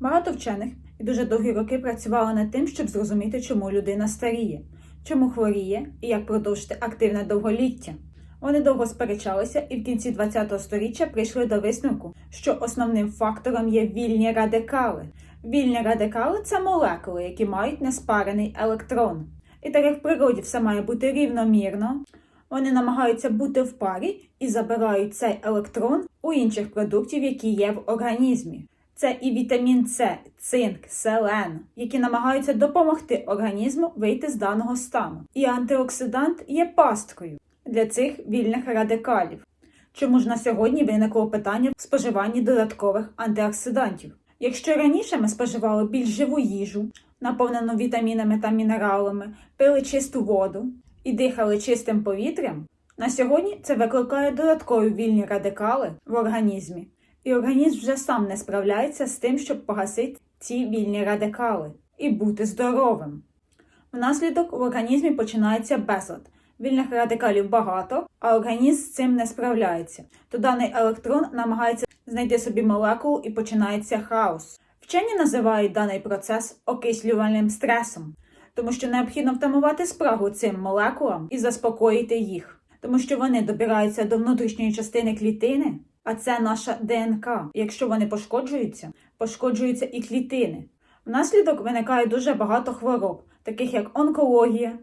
Багато вчених і дуже довгі роки працювали над тим, щоб зрозуміти, чому людина старіє, чому хворіє і як продовжити активне довголіття. Вони довго сперечалися і в кінці ХХ століття прийшли до висновку, що основним фактором є вільні радикали. Вільні радикали це молекули, які мають неспарений електрон. І так як в природі все має бути рівномірно, вони намагаються бути в парі і забирають цей електрон у інших продуктів, які є в організмі. Це і вітамін С, цинк, селен, які намагаються допомогти організму вийти з даного стану. І антиоксидант є пасткою для цих вільних радикалів. Чому ж на сьогодні виникло питання в споживанні додаткових антиоксидантів? Якщо раніше ми споживали більш живу їжу, наповнену вітамінами та мінералами, пили чисту воду і дихали чистим повітрям, на сьогодні це викликає додаткові вільні радикали в організмі, і організм вже сам не справляється з тим, щоб погасити ці вільні радикали і бути здоровим. Внаслідок в організмі починається безлад. Вільних радикалів багато, а організм з цим не справляється. То даний електрон намагається знайти собі молекулу і починається хаос. Вчені називають даний процес окислювальним стресом, тому що необхідно втамувати спрагу цим молекулам і заспокоїти їх, тому що вони добираються до внутрішньої частини клітини, а це наша ДНК. Якщо вони пошкоджуються, пошкоджуються і клітини. Внаслідок виникає дуже багато хвороб, таких як онкологія,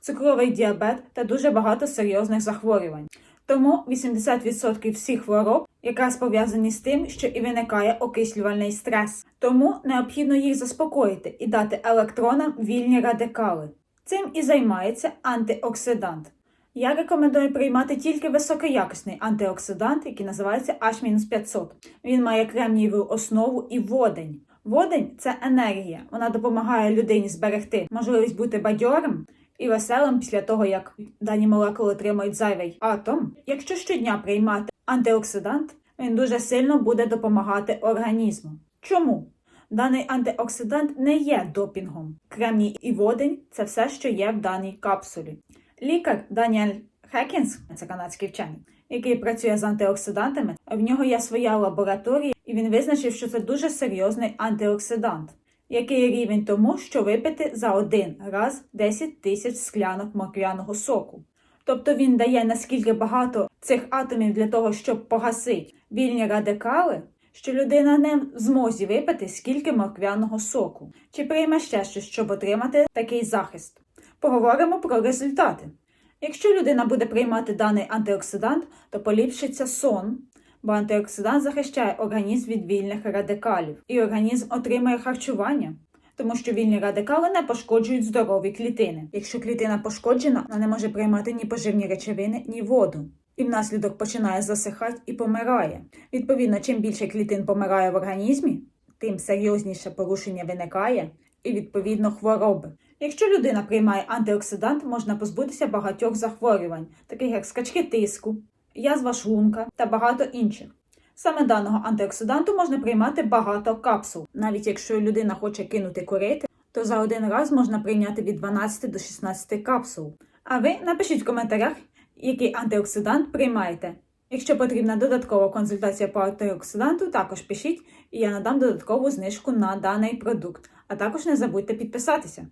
цукровий діабет та дуже багато серйозних захворювань. Тому 80% всіх хвороб якраз пов'язані з тим, що і виникає окислювальний стрес. Тому необхідно їх заспокоїти і дати електронам вільні радикали. Цим і займається антиоксидант. Я рекомендую приймати тільки високоякісний антиоксидант, який називається H-500. Він має кремнієву основу і водень. Водень це енергія. Вона допомагає людині зберегти можливість бути бадьорим і веселим після того, як дані молекули отримують зайвий атом. Якщо щодня приймати антиоксидант, він дуже сильно буде допомагати організму. Чому? Даний антиоксидант не є допінгом. Кремній і водень це все, що є в даній капсулі. Лікар Даніель Хекінс, це канадський вчений, який працює з антиоксидантами, в нього є своя лабораторія, і він визначив, що це дуже серйозний антиоксидант. Який рівень тому, що випити за один раз 10 тисяч склянок морквяного соку. Тобто він дає наскільки багато цих атомів для того, щоб погасити вільні радикали, що людина не в змозі випити скільки морквяного соку, чи прийме ще щось, щоб отримати такий захист. Поговоримо про результати. Якщо людина буде приймати даний антиоксидант, то поліпшиться сон, бо антиоксидант захищає організм від вільних радикалів, і організм отримує харчування, тому що вільні радикали не пошкоджують здорові клітини. Якщо клітина пошкоджена, вона не може приймати ні поживні речовини, ні воду. І внаслідок починає засихати і помирає. Відповідно, чим більше клітин помирає в організмі, тим серйозніше порушення виникає і відповідно хвороби. Якщо людина приймає антиоксидант, можна позбутися багатьох захворювань, таких як скачки тиску, язва шлунка та багато інших. Саме даного антиоксиданту можна приймати багато капсул. Навіть якщо людина хоче кинути курити, то за один раз можна прийняти від 12 до 16 капсул. А ви напишіть в коментарях, який антиоксидант приймаєте. Якщо потрібна додаткова консультація по антиоксиданту, також пишіть, і я надам додаткову знижку на даний продукт. А також не забудьте підписатися.